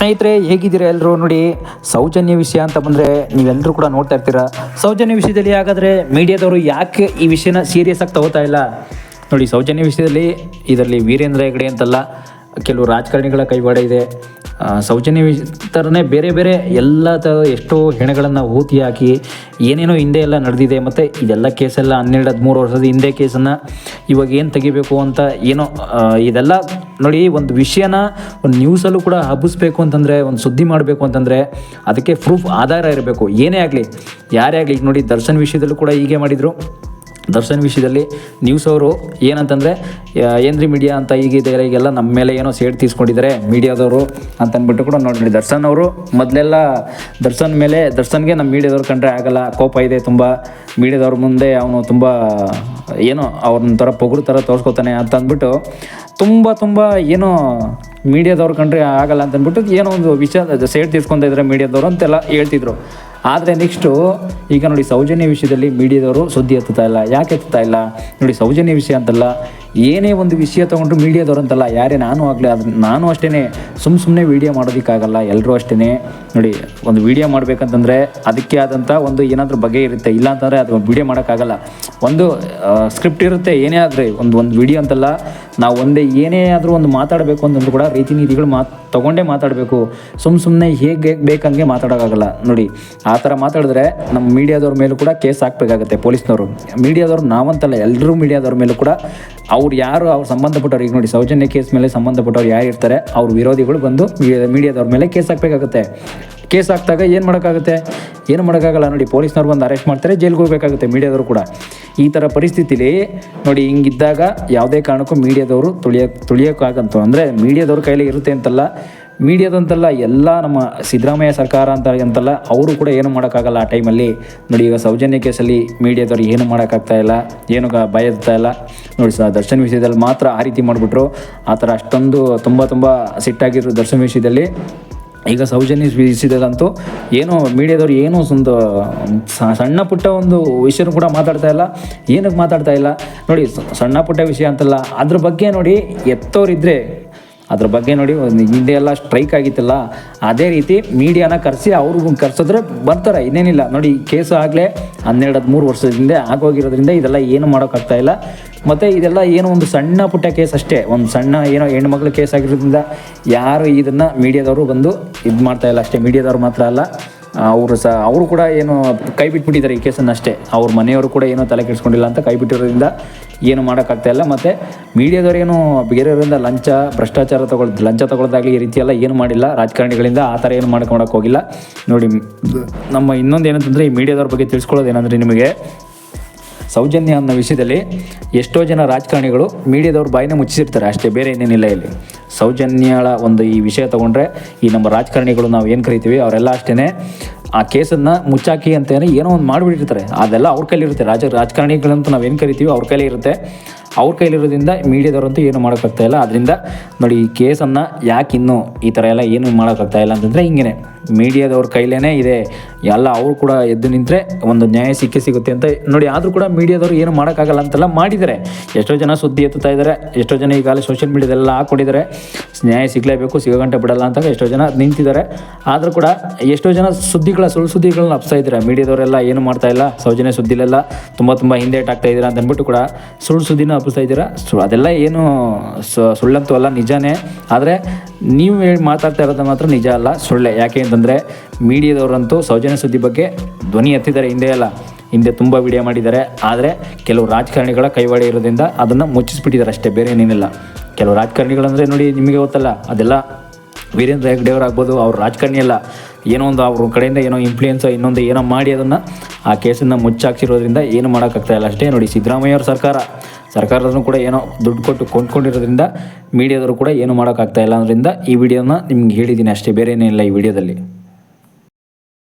ಸ್ನೇಹಿತರೆ, ಹೇಗಿದ್ದೀರಾ ಎಲ್ಲರೂ ನೋಡಿ, ಸೌಜನ್ಯ ವಿಷಯ ಅಂತ ಬಂದರೆ ನೀವೆಲ್ಲರೂ ಕೂಡ ನೋಡ್ತಾ ಇರ್ತೀರಾ. ಸೌಜನ್ಯ ವಿಷಯದಲ್ಲಿ ಹಾಗಾದರೆ ಮೀಡಿಯಾದವರು ಯಾಕೆ ಈ ವಿಷಯನ ಸೀರಿಯಸ್ ಆಗಿ ತಗೋತಾ ಇಲ್ಲ? ನೋಡಿ, ಸೌಜನ್ಯ ವಿಷಯದಲ್ಲಿ ಇದರಲ್ಲಿ ವೀರೇಂದ್ರ ಹೆಗಡೆ ಅಂತಲ್ಲ, ಕೆಲವು ರಾಜಕಾರಣಿಗಳ ಕೈವಾಡ ಇದೆ. ಸೌಜನ್ಯ ವಿಷ ಥರನೇ ಬೇರೆ ಬೇರೆ ಎಲ್ಲ ಥರ ಎಷ್ಟೋ ಹೆಣಗಳನ್ನು ಊತಿ ಹಾಕಿ ಏನೇನೋ ಹಿಂದೆ ಎಲ್ಲ ನಡೆದಿದೆ. ಮತ್ತು ಇದೆಲ್ಲ ಕೇಸೆಲ್ಲ ಹನ್ನೆರಡು ಹದಿಮೂರು ವರ್ಷದ ಹಿಂದೆ ಕೇಸನ್ನು ಇವಾಗ ಏನು ತೆಗಿಬೇಕು ಅಂತ ಏನೋ ಇದೆಲ್ಲ ನೋಡಿ, ಒಂದು ವಿಷಯನ ಒಂದು ನ್ಯೂಸಲ್ಲೂ ಕೂಡ ಹಬ್ಬಿಸ್ಬೇಕು ಅಂತಂದರೆ, ಒಂದು ಸುದ್ದಿ ಮಾಡಬೇಕು ಅಂತಂದರೆ, ಅದಕ್ಕೆ ಪ್ರೂಫ್ ಆಧಾರ ಇರಬೇಕು. ಏನೇ ಆಗಲಿ, ಯಾರೇ ಆಗಲಿ ನೋಡಿ, ದರ್ಶನ್ ವಿಷಯದಲ್ಲೂ ಕೂಡ ಹೀಗೆ ಮಾಡಿದರು. ದರ್ಶನ್ ವಿಷಯದಲ್ಲಿ ನ್ಯೂಸ್ ಅವರು ಏನಂತಂದರೆ ಏನ್ರಿ ಮೀಡಿಯಾ ಅಂತ ಈಗಿದೆ ಈಗೆಲ್ಲ ನಮ್ಮ ಮೇಲೆ ಏನೋ ಸೇಡ್ ತೀಸ್ಕೊಂಡಿದ್ದಾರೆ ಮೀಡಿಯಾದವರು ಅಂತ ಅಂದ್ಬಿಟ್ಟು ಕೂಡ ನೋಡಿ ದರ್ಶನ್ ಅವರು ಮೊದಲೆಲ್ಲ ದರ್ಶನ್ ಮೇಲೆ, ದರ್ಶನ್ಗೆ ನಮ್ಮ ಮೀಡಿಯಾದವ್ರು ಕಂಡ್ರೆ ಆಗಲ್ಲ, ಕೋಪ ಇದೆ ತುಂಬ. ಮೀಡಿಯಾದವ್ರ ಮುಂದೆ ಅವನು ತುಂಬ, ಏನೋ ಅವ್ರನ್ನ ಥರ ಪೊಗರು ಥರ ತೋರಿಸ್ಕೊತಾನೆ ಅಂತ ಅಂದ್ಬಿಟ್ಟು ತುಂಬ ತುಂಬ ಏನೋ ಮೀಡಿಯಾದವ್ರು ಕಂಡ್ರೆ ಆಗಲ್ಲ ಅಂತ ಅಂದ್ಬಿಟ್ಟು ಏನೋ ಒಂದು ವಿಷಯ ಸೇಡ್ ತೀರ್ಸ್ಕೊತಾ ಇದ್ದಾರೆ ಮೀಡಿಯಾದವರು ಅಂತೆಲ್ಲ ಹೇಳ್ತಿದ್ರು. ಆದರೆ ನೆಕ್ಸ್ಟು ಈಗ ನೋಡಿ ಸೌಜನ್ಯ ವಿಷಯದಲ್ಲಿ ಮೀಡಿಯಾದವರು ಸುದ್ದಿ ಎತ್ತುತ್ತಾ ಇಲ್ಲ. ಯಾಕೆ ಎತ್ತುತ್ತಾ ಇಲ್ಲ? ನೋಡಿ ಸೌಜನ್ಯ ವಿಷಯ ಅಂತಲ್ಲ, ಏನೇ ಒಂದು ವಿಷಯ ತೊಗೊಂಡ್ರು ಮೀಡಿಯಾದವರು ಅಂತಲ್ಲ, ಯಾರೇ ನಾನು ಆಗಲಿ ಅದು ನಾನು ಅಷ್ಟೇ ಸುಮ್ಮ ಸುಮ್ಮನೆ ವೀಡಿಯೋ ಮಾಡೋದಕ್ಕಾಗಲ್ಲ ಎಲ್ಲರೂ ಅಷ್ಟೇ ನೋಡಿ ಒಂದು ವೀಡಿಯೋ ಮಾಡಬೇಕಂತಂದರೆ ಅದಕ್ಕೆ ಆದಂಥ ಒಂದು ಏನಾದರೂ ಬಗೆ ಇರುತ್ತೆ. ಇಲ್ಲ ಅಂತಂದರೆ ಅದು ವೀಡಿಯೋ ಮಾಡೋಕ್ಕಾಗಲ್ಲ. ಒಂದು ಸ್ಕ್ರಿಪ್ಟ್ ಇರುತ್ತೆ, ಏನೇ ಆದರೆ. ಒಂದು ಒಂದು ವಿಡಿಯೋ ಅಂತಲ್ಲ ನಾವು ಒಂದೇ ಏನೇ ಆದರೂ ಒಂದು ಮಾತಾಡಬೇಕು ಅಂತಂದ್ರೂ ಕೂಡ ರೀತಿ ನೀತಿಗಳು ಮಾತು ತೊಗೊಂಡೇ ಮಾತಾಡಬೇಕು. ಸುಮ್ಮ ಸುಮ್ಮನೆ ಹೇಗೆ ಬೇಕಂಗೆ ಮಾತಾಡೋಕ್ಕಾಗಲ್ಲ ನೋಡಿ, ಆ ಥರ ಮಾತಾಡಿದ್ರೆ ನಮ್ಮ ಮೀಡಿಯಾದವ್ರ ಮೇಲೂ ಕೂಡ ಕೇಸ್ ಹಾಕಬೇಕಾಗತ್ತೆ ಪೊಲೀಸ್ನವರು. ಮೀಡಿಯಾದವ್ರು ನಾವಂತಲ್ಲ ಎಲ್ಲರೂ ಮೀಡಿಯಾದವ್ರ ಮೇಲೂ ಕೂಡ ಅವ್ರು ಯಾರು ಅವ್ರು ಸಂಬಂಧಪಟ್ಟವ್ರು, ಈಗ ನೋಡಿ ಸೌಜನ್ಯ ಕೇಸ್ ಮೇಲೆ ಸಂಬಂಧಪಟ್ಟವ್ರು ಯಾರು ಇರ್ತಾರೆ, ಅವ್ರ ವಿರೋಧಿಗಳು ಬಂದು ಮೀಡಿಯಾದವ್ರ ಮೇಲೆ ಕೇಸ್ ಹಾಕಬೇಕಾಗುತ್ತೆ. ಕೇಸ್ ಹಾಕಿದಾಗ ಏನು ಮಾಡೋಕ್ಕಾಗುತ್ತೆ? ಏನು ಮಾಡೋಕ್ಕಾಗಲ್ಲ? ನೋಡಿ, ಪೊಲೀಸ್ನವ್ರು ಬಂದು ಅರೆಸ್ಟ್ ಮಾಡ್ತಾರೆ, ಜೈಲ್ಗೆ ಹೋಗಬೇಕಾಗುತ್ತೆ ಮೀಡಿಯಾದವರು ಕೂಡ. ಈ ಥರ ಪರಿಸ್ಥಿತಿಲಿ ನೋಡಿ, ಹಿಂಗಿದ್ದಾಗ ಯಾವುದೇ ಕಾರಣಕ್ಕೂ ಮೀಡಿಯಾದವರು ತುಳಿಯ, ತುಳಿಯೋಕ್ಕಾಗಂತು. ಅಂದರೆ ಮೀಡಿಯಾದವ್ರ ಕೈಲಿ ಇರುತ್ತೆ ಅಂತಲ್ಲ, ಮೀಡಿಯಾದಂತಲ್ಲ ಎಲ್ಲ ನಮ್ಮ ಸಿದ್ದರಾಮಯ್ಯ ಸರ್ಕಾರ ಅಂತ ಅಂತಲ್ಲ, ಅವರು ಕೂಡ ಏನು ಮಾಡೋಕ್ಕಾಗಲ್ಲ ಆ ಟೈಮಲ್ಲಿ. ನೋಡಿ, ಈಗ ಸೌಜನ್ಯ ಕೇಸಲ್ಲಿ ಮೀಡಿಯಾದವ್ರು ಏನು ಮಾಡೋಕ್ಕಾಗ್ತಾ ಇಲ್ಲ, ಏನು ಭಯ ಇಲ್ಲ. ನೋಡಿ ಸರ್ ದರ್ಶನ್ ವಿಷಯದಲ್ಲಿ ಮಾತ್ರ ಆ ರೀತಿ ಮಾಡಿಬಿಟ್ರು. ಆ ಥರ ಅಷ್ಟೊಂದು ತುಂಬ ತುಂಬ ಸಿಟ್ಟಾಗಿದ್ರು ದರ್ಶನ್ ವಿಷಯದಲ್ಲಿ ಈಗ ಸೌಜನ್ಯ ವಿಷಯದಲ್ಲಂತೂ ಏನು ಮೀಡಿಯಾದವ್ರು ಏನೋ ಒಂದು ಸಣ್ಣ ಪುಟ್ಟ ಒಂದು ವಿಷಯನೂ ಕೂಡ ಮಾತಾಡ್ತಾ ಇಲ್ಲ. ಏನಕ್ಕೆ ಮಾತಾಡ್ತಾ ಇಲ್ಲ? ನೋಡಿ ಸಣ್ಣ ಪುಟ್ಟ ವಿಷಯ ಅಂತಲ್ಲ, ಅದ್ರ ಬಗ್ಗೆ ನೋಡಿ ಎತ್ತೋರಿದ್ರೆ ಅದ್ರ ಬಗ್ಗೆ ನೋಡಿ ಹಿಂದೆ ಎಲ್ಲ ಸ್ಟ್ರೈಕ್ ಆಗಿತ್ತಲ್ಲ, ಅದೇ ರೀತಿ ಮೀಡಿಯಾನ ಕರೆಸಿ ಅವ್ರಿಗೂ ಕರ್ಸಿದ್ರೆ ಬರ್ತಾರೆ, ಇನ್ನೇನಿಲ್ಲ. ನೋಡಿ ಕೇಸು ಆಗಲೇ ಹನ್ನೆರಡು, ಹದಿಮೂರು ವರ್ಷದಿಂದ ಆಗೋಗಿರೋದ್ರಿಂದ ಇದೆಲ್ಲ ಏನು ಮಾಡೋಕ್ಕಾಗ್ತಾ ಇಲ್ಲ. ಮತ್ತು ಇದೆಲ್ಲ ಏನು ಒಂದು ಸಣ್ಣ ಪುಟ್ಟ ಕೇಸ್ ಅಷ್ಟೇ, ಒಂದು ಸಣ್ಣ ಏನೋ ಹೆಣ್ಮಕ್ಳ ಕೇಸ್ ಆಗಿರೋದ್ರಿಂದ ಯಾರು ಇದನ್ನು ಮೀಡಿಯಾದವರು ಬಂದು ಇದು ಮಾಡ್ತಾ ಇಲ್ಲ ಅಷ್ಟೇ ಮೀಡಿಯಾದವ್ರು ಮಾತ್ರ ಅಲ್ಲ. ಅವರು ಸಹ, ಅವರು ಕೂಡ ಏನು ಕೈ ಬಿಟ್ಬಿಟ್ಟಿದ್ದಾರೆ ಈ ಕೇಸನ್ನು ಅಷ್ಟೇ. ಅವ್ರ ಮನೆಯವರು ಕೂಡ ಏನೋ ತಲೆ ಕೆಡಿಸ್ಕೊಂಡಿಲ್ಲ ಅಂತ ಕೈ ಬಿಟ್ಟಿರೋದ್ರಿಂದ ಏನು ಮಾಡೋಕ್ಕಾಗ್ತಾ ಇಲ್ಲ. ಮತ್ತು ಮೀಡಿಯಾದವರೇನು ಬೇರೆಯವರಿಂದ ಲಂಚ, ಭ್ರಷ್ಟಾಚಾರ ತಗೊಳ್, ಲಂಚ ತಗೊಳ್ಳೋದಾಗಲಿ ಈ ರೀತಿಯೆಲ್ಲ ಏನು ಮಾಡಿಲ್ಲ. ರಾಜಕಾರಣಿಗಳಿಂದ ಆ ಥರ ಏನು ಮಾಡ್ಕೊಳಕ್ಕೆ ಹೋಗಿಲ್ಲ ನೋಡಿ, ನಮ್ಮ ಇನ್ನೊಂದು ಏನಂತಂದರೆ ಈ ಮೀಡಿಯಾದವ್ರ ಬಗ್ಗೆ ತಿಳ್ಸ್ಕೊಳ್ಳೋದು ಏನಂದರೆ ನಿಮಗೆ ಸೌಜನ್ಯ ಅನ್ನೋ ವಿಷಯದಲ್ಲಿ ಎಷ್ಟೋ ಜನ ರಾಜಕಾರಣಿಗಳು ಮೀಡಿಯಾದವ್ರು ಬಾಯಿನ ಮುಚ್ಚಿಸಿರ್ತಾರೆ. ಅಷ್ಟೇ ಬೇರೆ ಏನೇನಿಲ್ಲ ಇಲ್ಲಿ. ಸೌಜನ್ಯಳ ಒಂದು ಈ ವಿಷಯ ತಗೊಂಡ್ರೆ ಈ ನಮ್ಮ ರಾಜಕಾರಣಿಗಳು ನಾವು ಏನು ಕರಿತೀವಿ, ಅವರೆಲ್ಲ ಅಷ್ಟೇ ಆ ಕೇಸನ್ನು ಮುಚ್ಚಾಕಿ ಅಂತ ಏನೋ ಒಂದು ಮಾಡಿಬಿಟ್ಟಿರ್ತಾರೆ. ಅದೆಲ್ಲ ಅವ್ರ ಕೈಲಿರುತ್ತೆ ರಾಜ ರಾಜಕಾರಣಿಗಳಂತ ನಾವು ಏನು ಕರಿತೀವಿ ಅವ್ರ ಕೈಲಿ ಇರುತ್ತೆ. ಅವ್ರ ಕೈಲಿರೋದ್ರಿಂದ ಮೀಡಿಯಾದವರಂತೂ ಏನು ಮಾಡೋಕ್ಕಾಗ್ತಾಯಿಲ್ಲ ಅದರಿಂದ ನೋಡಿ ಈ ಕೇಸನ್ನು ಯಾಕೆ ಇನ್ನೂ ಈ ಥರ ಎಲ್ಲ ಏನು ಮಾಡೋಕ್ಕಾಗ್ತಾಯಿಲ್ಲ ಅಂತಂದರೆ ಹಿಂಗೆ ಮೀಡಿಯಾದವ್ರ ಕೈಲೇ ಇದೆ. ಎಲ್ಲ ಅವರು ಕೂಡ ಎದ್ದು ನಿಂತರೆ ಒಂದು ನ್ಯಾಯ ಸಿಕ್ಕೇ ಸಿಗುತ್ತೆ ಅಂತ ನೋಡಿ, ಆದರೂ ಕೂಡ ಮೀಡಿಯಾದವರು ಏನು ಮಾಡೋಕ್ಕಾಗಲ್ಲ ಅಂತೆಲ್ಲ ಮಾಡಿದ್ದಾರೆ. ಎಷ್ಟೋ ಜನ ಸುದ್ದಿ ಎತ್ತುತ್ತಾ ಇದ್ದಾರೆ, ಎಷ್ಟೋ ಜನ ಈಗಾಗಲೇ ಸೋಷಿಯಲ್ ಮೀಡಿಯಾದೆಲ್ಲ ಹಾಕ್ಕೊಂಡಿದ್ದಾರೆ. ನ್ಯಾಯ ಸಿಗಲೇಬೇಕು, ಸಿಗೋಗಂಟೆ ಬಿಡಲ್ಲ ಅಂತ ಎಷ್ಟೋ ಜನ ನಿಂತಿದ್ದಾರೆ. ಆದರೂ ಕೂಡ ಎಷ್ಟೋ ಜನ ಸುದ್ದಿಗಳ, ಸುಳ್ಳು ಸುದ್ದಿಗಳನ್ನ ಹಬ್ಸ್ತಾ ಇದ್ದಾರೆ. ಮೀಡಿಯಾದವರೆಲ್ಲ ಏನು ಮಾಡ್ತಾ ಇಲ್ಲ, ಸೌಜನ್ಯ ಸುದ್ದಿಲೆಲ್ಲ ತುಂಬ ತುಂಬ ಹಿಂದೇಟ್ ಆಗ್ತಾ ಇದ್ದೀರಾ ಅಂತ ಅಂದ್ಬಿಟ್ಟು ಕೂಡ ಸುಳ್ಳು ಸುದ್ದಿನ ಅಪ್ಪಿಸ್ತಾ ಇದ್ದೀರಾ. ಸೊ, ಅದೆಲ್ಲ ಏನು ಸುಳ್ಳಂತೂ ಅಲ್ಲ, ನಿಜಾನೇ. ಆದರೆ ನೀವು ಹೇಳಿ ಮಾತಾಡ್ತಾ ಇರೋದು ಮಾತ್ರ ನಿಜ ಅಲ್ಲ, ಸೊಳ್ಳೆ. ಯಾಕೆ ಅಂತಂದರೆ ಮೀಡಿಯಾದವರಂತೂ ಸೌಜನ್ಯ ಸುದ್ದಿ ಬಗ್ಗೆ ಧ್ವನಿ ಎತ್ತಿದ್ದಾರೆ ಹಿಂದೆ ಅಲ್ಲ. ಹಿಂದೆ ತುಂಬ ವಿಡಿಯೋ ಮಾಡಿದ್ದಾರೆ. ಆದರೆ ಕೆಲವು ರಾಜಕಾರಣಿಗಳ ಕೈವಾಡ ಇರೋದ್ರಿಂದ ಅದನ್ನು ಮುಚ್ಚಿಸ್ಬಿಟ್ಟಿದ್ದಾರೆ ಅಷ್ಟೇ, ಬೇರೆ ಏನೇನಿಲ್ಲ ಕೆಲವು ರಾಜಕಾರಣಿಗಳಂದರೆ ನೋಡಿ ನಿಮಗೆ ಗೊತ್ತಲ್ಲ, ಅದೆಲ್ಲ ವೀರೇಂದ್ರ ಹೆಗ್ಡೆಯವರಾಗ್ಬೋದು ಅವ್ರು ರಾಜಕಾರಣಿ ಅಲ್ಲ. ಏನೋ ಒಂದು ಅವ್ರ ಕಡೆಯಿಂದ ಏನೋ ಇನ್ಫ್ಲೂಯೆನ್ಸ್ ಇನ್ನೊಂದು ಏನೋ ಮಾಡಿ ಅದನ್ನು ಆ ಕೇಸನ್ನು ಮುಚ್ಚಾಕ್ಸಿರೋದ್ರಿಂದ ಏನು ಮಾಡೋಕ್ಕಾಗ್ತಾ ಇಲ್ಲ ಅಷ್ಟೇ. ನೋಡಿ ಸಿದ್ದರಾಮಯ್ಯ ಅವ್ರ ಸರ್ಕಾರ ಸರ್ಕಾರದಲ್ಲೂ ಕೂಡ ಏನೋ ದುಡ್ಡು ಕೊಟ್ಟು ಕೊಂಡ್ಕೊಂಡಿರೋದ್ರಿಂದ ಮೀಡಿಯಾದವರು ಕೂಡ ಏನು ಮಾಡೋಕ್ಕಾಗ್ತಾ ಇಲ್ಲ ಅದರಿಂದ ಈ ವಿಡಿಯೋನ ನಿಮ್ಗೆ ಹೇಳಿದ್ದೀನಿ ಅಷ್ಟೇ, ಬೇರೆ ಏನಿಲ್ಲ ಈ ವಿಡಿಯೋದಲ್ಲಿ.